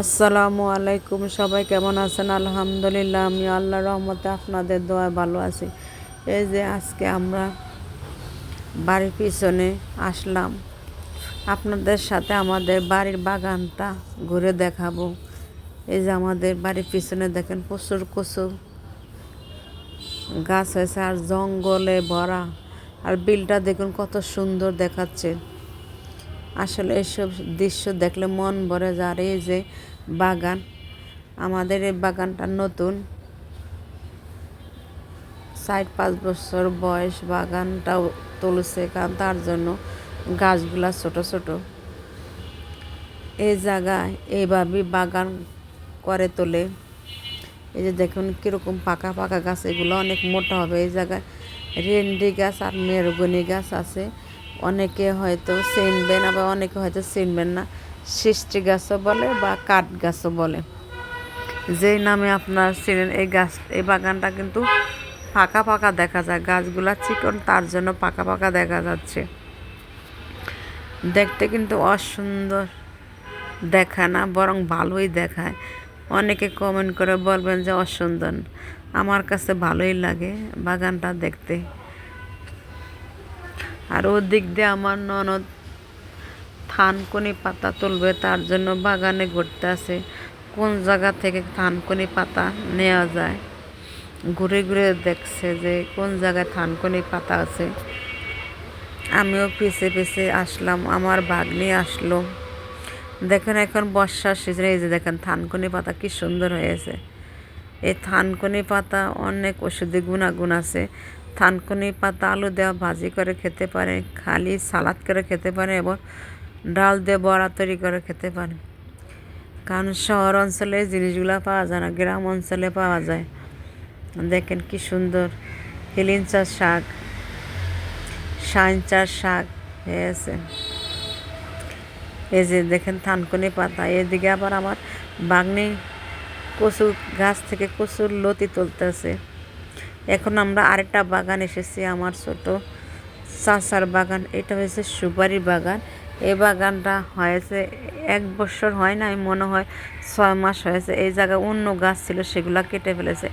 আসসালামু আলাইকুম, সবাই কেমন আছেন? আলহামদুলিল্লাহ, আমি আল্লাহ রহমতে আপনাদের দোয়ায় ভালো আছি। এই যে আজকে আমরা বাড়ির পিছনে আসলাম। আপনাদের সাথে আমাদের বাড়ির বাগানটা ঘুরে দেখাবো। এই যে আমাদের বাড়ির পিছনে দেখেন প্রচুর কচু গাছ হয়েছে আর জঙ্গলে ভরা। আর বিলটা দেখুন কত সুন্দর দেখাচ্ছে। আসলে এসব দৃশ্য দেখলে মন ভরে যায়। আর এই যে বাগান। আমাদের এই বাগানটা নতুন। চার পাঁচ বছর বয়স বাগানটাও তুলছে কারণ তার জন্য গাছগুলা ছোট ছোট। এই জায়গায় এইভাবেই বাগান করে তোলে। এই যে দেখুন কীরকম পাকা পাকা গাছ, এগুলো অনেক মোটা হবে। এই জায়গায় রেন্ডি গাছ আর মেরগনি গাছ আছে। অনেকে হয়তো চিনবেন, আবার অনেকে হয়তো চিনবেন না। সৃষ্টি গাছও বলে বা কাঠ গাছও বলে। যেই নামে আপনার চিনেন, এই গাছ, এই বাগানটা কিন্তু ফাঁকা ফাঁকা দেখা যায়। গাছগুলা চিকন, তার জন্য পাকা পাকা দেখা যাচ্ছে। দেখতে কিন্তু অসুন্দর দেখায় না, বরং ভালোই দেখায়। অনেকে কমেন্ট করে বলবেন যে অসুন্দর। আমার কাছে ভালোই লাগে বাগানটা দেখতে। আর ওদিক দিয়ে আমার ননদ থানকুনি পাতা তুলবে, তার জন্য বাগানে ঘুরতে আসে। কোন জায়গা থেকে থানকুনি পাতা নেওয়া যায়? ঘুরে ঘুরে দেখছে যে কোন জায়গায় থানকুনি পাতা আছে। আমিও পিছে পিছে আসলাম, আমার বাগনি আসলো। দেখেন এখন বর্ষার সিজনে এই যে দেখেন থানকুনি পাতা কি সুন্দর হয়েছে। এই থানকুনি পাতা অনেক ওষুধি গুণাগুণ আছে। থানকুনি পাতা আলু দেওয়া ভাজি করে খেতে পারে, খালি সালাদ করে খেতে পারে এবং ডাল দিয়ে বড়া তৈরি করে খেতে পারে। কারণ শহর অঞ্চলে জিনিসগুলো পাওয়া যায় না, গ্রাম অঞ্চলে পাওয়া যায়। দেখেন কি সুন্দর হিলিঞ্চার শাক সাইনচার শাক হয়েছে এই যে দেখেন থানকুনি পাতা, এদিকে আবার আমার বাগনি কচু গাছ থেকে কচুর লতি তুলতেছে। এখন আমরা আরেকটা বাগান এসেছি, আমার ছোট চাচার বাগান, এটা হয়েছে সুপারি বাগান। এই বাগানটা হয়েছে, এক বছর হয় নাই, মনে হয় ছয় মাস হয়েছে। এই জায়গায় অন্য গাছ ছিল, সেগুলো কেটে ফেলেছে।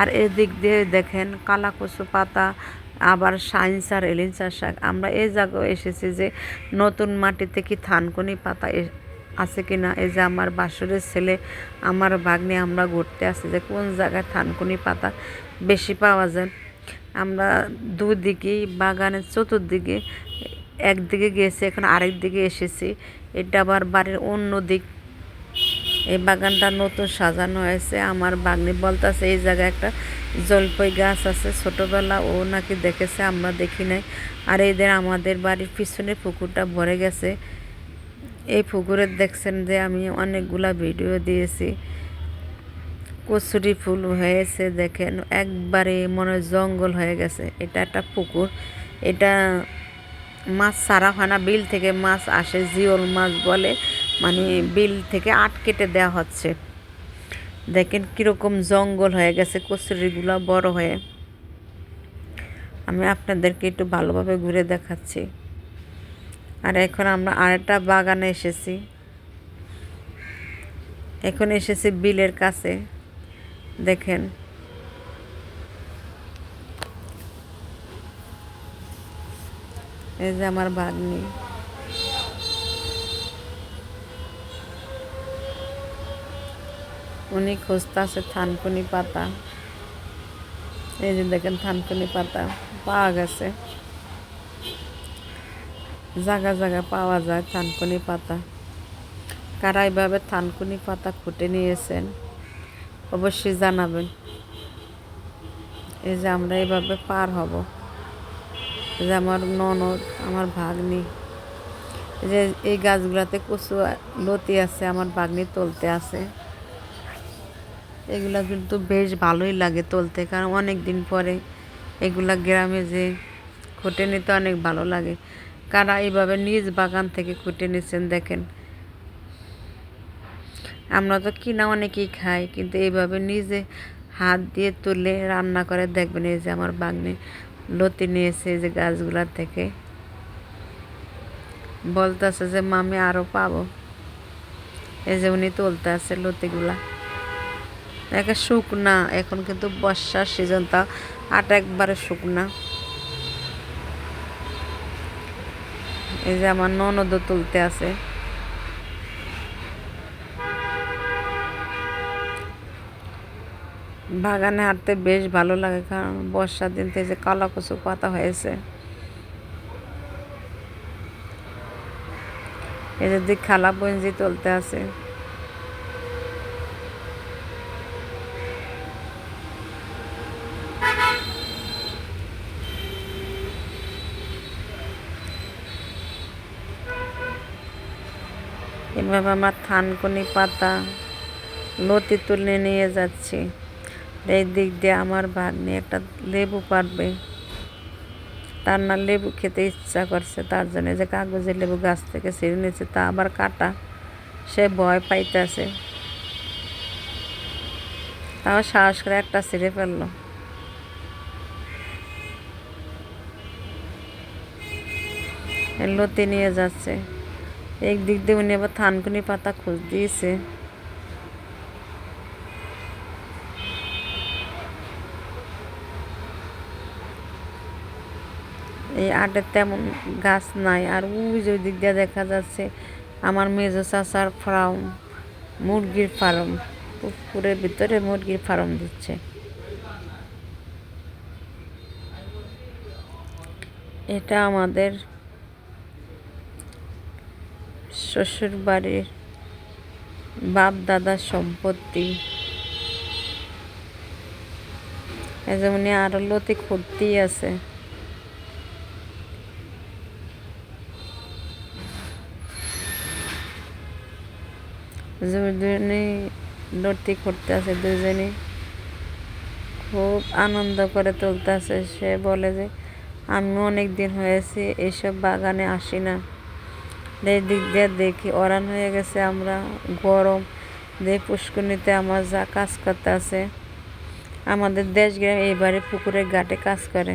আর এদিক দিয়ে দেখেন কালা কচু পাতা, আবার সাইন্সার এলিনসার শাক। আমরা এই জায়গায় এসেছি যে নতুন মাটিতে কি থানকুনি পাতা আছে কি না এই যে আমার বাসুরের ছেলে, আমার বাগনি আমরা ঘুরতে আসি যে কোন জায়গায় থানকুনি পাতা বেশি পাওয়া যায়। আমরা দুদিকেই, বাগানের চতুর্দিকে একদিকে গিয়েছি এখন আরেক দিকে এসেছি। এটা আবার বাড়ির অন্য দিক। এই বাগানটা নতুন সাজানো হয়েছে। আমার বাগনি বলতেছে, এই জায়গায় একটা জলপাই গাছ আছে। ছোটোবেলা ও নাকি দেখেছে, আমরা দেখি নাই। আর এদের আমাদের বাড়ির পিছনে পুকুরটা ভরে গেছে। এই পুকুরে দেখছেন যে আমি অনেকগুলা ভিডিও দিয়েছি। কচুরি ফুল হয়েছে, দেখেন। একবারে মনে জঙ্গল হয়ে গেছে। এটা একটা পুকুর। এটা মাছ ছাড়া হয় না, বিল থেকে মাছ আসে, জিওল মাছ বলে মানে বিল থেকে আট কেটে দেওয়া হচ্ছে। দেখেন কীরকম জঙ্গল হয়ে গেছে, কচুরিগুলো বড় হয়ে। আমি আপনাদেরকে একটু ভালোভাবে ঘুরে দেখাচ্ছি। আর এখন আমরা আরেকটা বাগানে এসেছি। এখন এসেছি বিলের কাছে। দেখেন এই যে আমার ভাগ্নি। উনি খুঁজতেছে থানকুনি পাতা। এই যে দেখেন থানকুনি পাতা, পাওয়া গেছে। জায়গা জায়গা পাওয়া যায় থানকুনি পাতা। কারা এইভাবে থানকুনি পাতা খুঁটে নিয়েছেন, অবশ্যই জানাবেন। এই যে আমরা এইভাবে পার হব। যে আমার ননদ, আমার ভাগ্নি, যে এই গাছগুলাতে কচু লতি আছে, আমার ভাগ্নি তুলতে আছে। এগুলা কিন্তু বেশ ভালোই লাগে তুলতে, কারণ অনেক দিন পরে এগুলা গ্রামে যে খুঁটে নিতে অনেক ভালো লাগে। কারা এইভাবে নিজ বাগান থেকে খুঁটে নিচ্ছেন দেখেন। আমরা তো কিনা অনেকেই খাই, কিন্তু এইভাবে নিজে হাত দিয়ে তুলে রান্না করে দেখবেন এই যে আমার বাগনি লতি নিয়েছে যে গাছগুলার থেকে। বলতেছে যে, মামি আরও পাবো। এই যে উনি তুলতে আছে লতিগুলা। একে শুকনা, এখন কিন্তু বর্ষার সিজন তা আটা একবারে শুকনা। এই যে আমার ননদও তুলতে আছে। বাগানে হাঁটতে বেশ ভালো লাগে, কারণ বর্ষার দিন থেকে যে কালা কচু পাতা হয়েছে। এদের দিক খালা বঞ্জি তুলতে আছে। এভাবে আমার থানকুনি পাতা লতি তুলে নিয়ে যাচ্ছি। এই দিক দিয়ে আমার ভাগ্নি একটা লেবু পারবে। তার না লেবু খেতে ইচ্ছা করছে, তার জন্য যে কাগজের লেবু গাছ থেকে ছিঁড়ে নিয়েছে, তা আবার কাটা। সে ভয় পাইতেছে। তাও সাহস করে একটা ছিঁড়ে ফেলল। লতি নিয়ে যাচ্ছে। এক দিক দিয়ে উনি আবার থানকুনি পাতা খুঁজ দিয়েছে। এই আটের তেমন গাছ নাই। আর ওই যে দিক দিয়ে দেখা যাচ্ছে আমার মেজো চাচার ফার্ম মুরগির ফার্ম পুকুরের ভিতরে মুরগির ফার্ম দিচ্ছে। এটা আমাদের শ্বশুর বাড়ির বাপ দাদার সম্পত্তি যেমন আরও লতি খুঁড়তেই আছে। দুজনে লতি করতে আছে দুজনে। খুব আনন্দ করে তুলতে আছে সে বলে যে, আমি অনেক দিন হয়েছে এইসব বাগানে আসি না। এই দিক দিয়ে দেখি অরান হয়ে গেছে আমরা গরম। যে পুষ্করণীতে আমার যা কাজ করতে আছে। আমাদের দেশ গ্রাম এইবারে পুকুরের ঘাটে কাজ করে।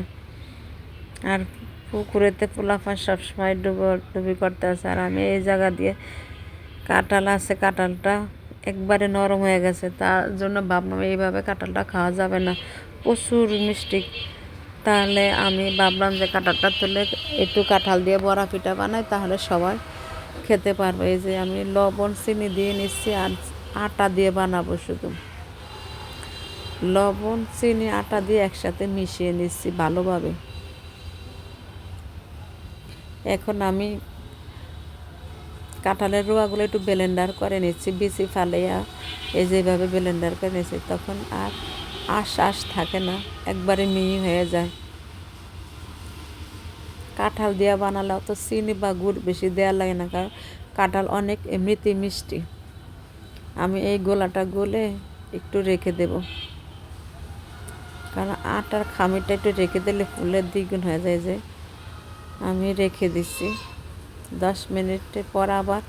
আর পুকুরেতে পোলাফান সবসময় ডুবো, ডুবি করতে আছে। আর আমি এই জায়গা দিয়ে কাঁঠাল আছে, কাঁঠালটা একবারে নরম হয়ে গেছে। তার জন্য ভাবলাম এইভাবে কাঁঠালটা খাওয়া যাবে না। প্রচুর মিষ্টি। তাহলে আমি ভাবলাম যে কাঁঠালটা তুলে একটু কাঁঠাল দিয়ে বড়া পিঠা বানাই, তাহলে সবাই খেতে পারবে। এই যে আমি লবণ, চিনি দিয়ে নিচ্ছি আর আটা দিয়ে বানাবো শুধু। লবণ, চিনি, আটা দিয়ে একসাথে মিশিয়ে নিচ্ছি ভালোভাবে। এখন আমি কাঁঠালের রোয়াগুলো একটু ব্লেন্ডার করে নিচ্ছি, বিচি ফালাইয়া এই যেভাবে ব্লেন্ডার করে নিচ্ছি, তখন আর আশ আশ থাকে না, একবারে মিহি হয়ে যায়। কাঁঠাল দেওয়া বানালে অত চিনি বা গুড় বেশি দেওয়া লাগে না, কারণ কাঁঠাল অনেক এমনিতেই মিষ্টি। আমি এই গোলাটা গলে একটু রেখে দেব। কারণ আটার খামিটা একটু রেখে দিলে ফুলের দ্বিগুণ হয়ে যায় যে, আমি রেখে দিচ্ছি। দশ মিনিটে পর আবার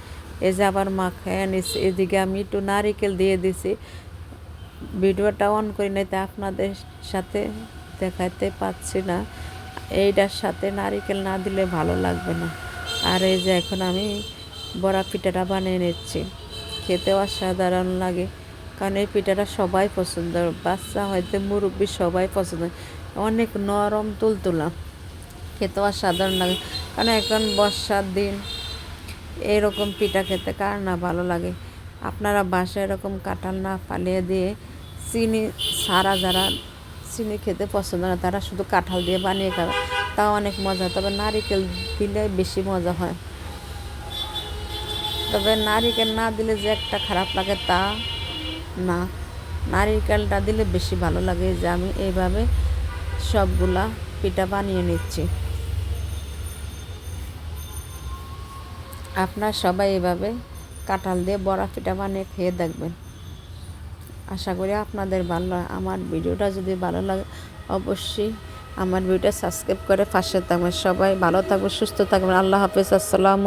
এই যে আবার মাখায় নিচ্ছি এদিকে আমি একটু নারিকেল দিয়ে দিছি। ভিডিওটা অন করি নাই তা আপনাদের সাথে দেখাতে পাচ্ছি না। এইটার সাথে নারিকেল না দিলে ভালো লাগবে না। আর এই যে এখন আমি বড়া পিঠাটা বানিয়ে নিচ্ছি। খেতেও অসাধারণ লাগে। কারণ এই পিঠাটা সবাই পছন্দ বাচ্চা হয়তো মুরব্বী সবাই পছন্দ অনেক নরম তুলতুলা। খেতেও অসাধারণ লাগে। কারণ এখন বর্ষার দিন, এরকম পিঠা খেতে কার না ভালো লাগে। আপনারা বাসায় এরকম কাঁঠাল না ফালিয়ে দিয়ে চিনি, সারা যারা চিনি খেতে পছন্দ না, তারা শুধু কাঁঠাল দিয়ে বানিয়ে খাবে। তাও অনেক মজা, তবে নারিকেল দিলে বেশি মজা হয়। তবে নারিকেল না দিলে যে একটা খারাপ লাগে তা না। নারিকেলটা দিলে বেশি ভালো লাগে যে আমি এইভাবে সবগুলা পিঠা বানিয়ে নিচ্ছি। আপনার সবাই এভাবে কাঁঠাল দিয়ে বড়া পিঠা বানিয়ে খেয়ে দেখবেন। আশা করি আপনাদের ভালো আমার ভিডিওটা যদি ভালো লাগে, অবশ্যই আমার ভিডিওটা সাবস্ক্রাইব করে পাশে থাকবেন। সবাই ভালো থাকবেন, সুস্থ থাকবেন। আল্লাহ হাফিজ। আসসালামু